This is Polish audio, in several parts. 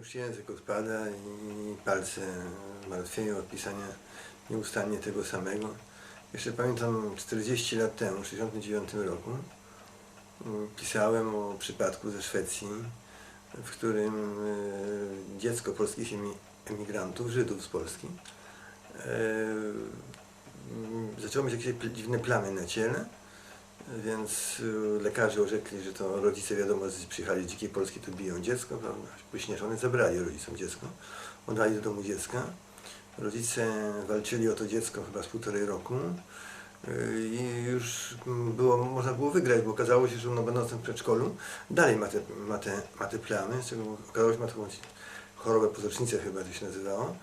już język odpada i palce martwieją od pisania nieustannie tego samego. Jeszcze pamiętam 40 lat temu, w 1969 roku, pisałem o przypadku ze Szwecji, w którym e, dziecko polskich emi- emigrantów, Żydów z Polski, e, zaczęło mieć jakieś dziwne plamy na ciele, więc y, lekarze orzekli, że to rodzice wiadomo, przyjechali z dzikiej Polski, tu biją dziecko, prawda? Wyśnieżone, zabrali rodzicom dziecko, oddali do domu dziecka. Rodzice walczyli o to dziecko chyba z półtorej roku y, i już było, można było wygrać, bo okazało się, że ono będąc w przedszkolu dalej ma te, ma te, ma te plamy, z czego okazało się, że ma taką chorobę pozrocznicę chyba to się nazywało.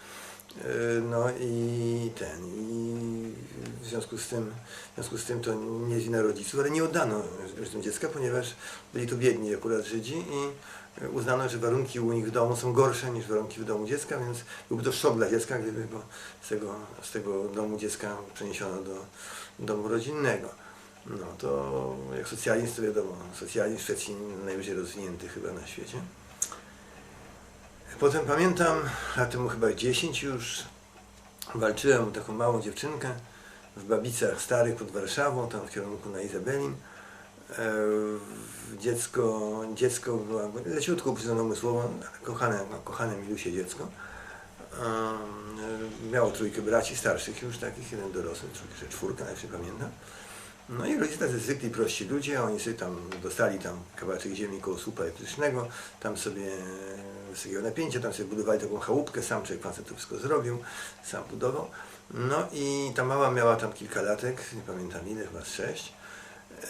Y, No i ten, i w związku z tym, w związku z tym to nie jest wina rodziców, ale nie oddano rodzicom dziecka, ponieważ byli to biedni akurat Żydzi i uznano, że warunki u nich w domu są gorsze niż warunki w domu dziecka, więc byłby to szok dla dziecka, gdyby go z tego, z tego domu dziecka przeniesiono do domu rodzinnego. No to jak socjalizm to wiadomo, socjalizm Szwecji najwyżej rozwinięty chyba na świecie. Potem pamiętam, lat temu chyba 10 już, walczyłem o taką małą dziewczynkę w Babicach Starych pod Warszawą, tam w kierunku na Izabelin. E, Dziecko, dziecko było leciutko uprzedzone umysłowo, kochane, no, kochane milusie dziecko. Miało trójkę braci starszych już takich, jeden dorosły, czwórkę, nawet nie pamiętam. No i rodzice tacy zwykli, prości ludzie, oni sobie tam dostali tam kawałeczek ziemi koło słupa elektrycznego, tam sobie wysokiego napięcia, tam sobie budowali taką chałupkę, sam człowiek facet to wszystko zrobił, sam budował. No i ta mała miała tam kilka latek, nie pamiętam ile, chyba sześć.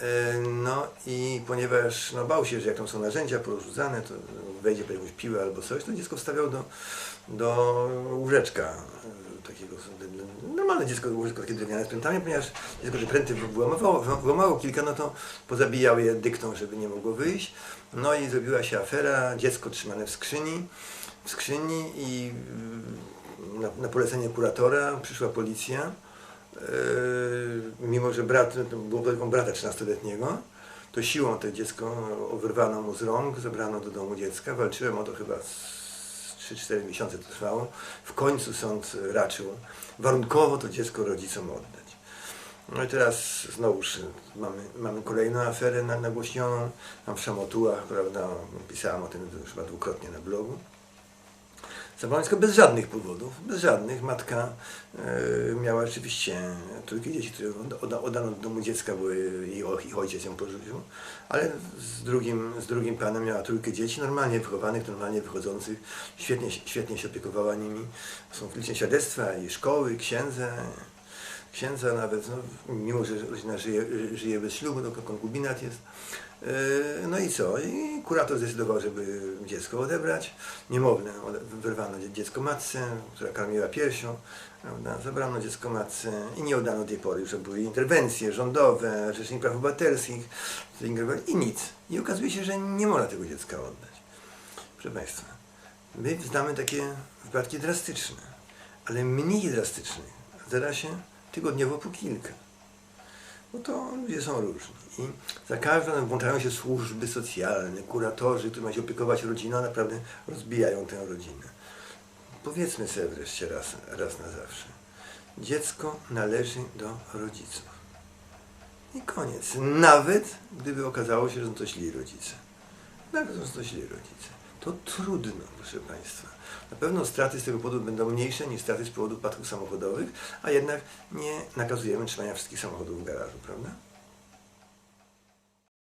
E, No i ponieważ no, bał się, że jak tam są narzędzia porozrzucane, to wejdzie po jakąś piłę albo coś, to dziecko wstawiał do, do łóżeczka e, takiego normalne dziecko, łóżeczko takie drewniane z prętami, ponieważ dziecko te pręty wyłamało, kilka, no to pozabijał je dyktą, żeby nie mogło wyjść. No i zrobiła się afera, dziecko trzymane w skrzyni, w skrzyni i mm, na, na polecenie kuratora przyszła policja. Yy, mimo że brat, to było brata 13-letniego, to siłą to dziecko wyrwano mu z rąk, zabrano do domu dziecka. Walczyłem o to chyba z 3-4 miesiące to trwało. W końcu sąd raczył warunkowo to dziecko rodzicom oddać. No i teraz znowuż mamy, mamy kolejną aferę na- nagłośnioną, tam w Szamotułach, prawda, pisałem o tym chyba dwukrotnie na blogu. Dziecko bez żadnych powodów, bez żadnych. Matka e, miała rzeczywiście trójkę dzieci, które odda- oddano do domu dziecka, bo jej ich ojciec ją porzucił, ale z drugim, z drugim panem miała trójkę dzieci, normalnie wychowanych, normalnie wychodzących, świetnie, świetnie się opiekowała nimi. Są liczne świadectwa i szkoły, księdza, księdza nawet, no, mimo że rodzina żyje, żyje bez ślubu, to konkubinat jest. Yy, No i co? I kurator zdecydował, żeby dziecko odebrać. Niemowlę wyrwano dzie- dziecko matce, która karmiła piersią. Prawda? Zabrano dziecko matce i nie oddano tej pory. Już były interwencje rządowe, Rzecznik Praw Obywatelskich i nic. I okazuje się, że nie można tego dziecka oddać. Proszę Państwa, my znamy takie wypadki drastyczne, ale mniej drastycznych zdarza się tygodniowo po kilka. No to ludzie są różni. I za każdym razem włączają się służby socjalne, kuratorzy, którzy mają się opiekować rodziną, naprawdę rozbijają tę rodzinę. Powiedzmy sobie wreszcie raz, raz na zawsze. Dziecko należy do rodziców. I koniec. Nawet gdyby okazało się, że są to źli rodzice. Nawet są to źli rodzice. To trudno, proszę Państwa. Na pewno straty z tego powodu będą mniejsze niż straty z powodu wypadków samochodowych, a jednak nie nakazujemy trzymania wszystkich samochodów w garażu, prawda?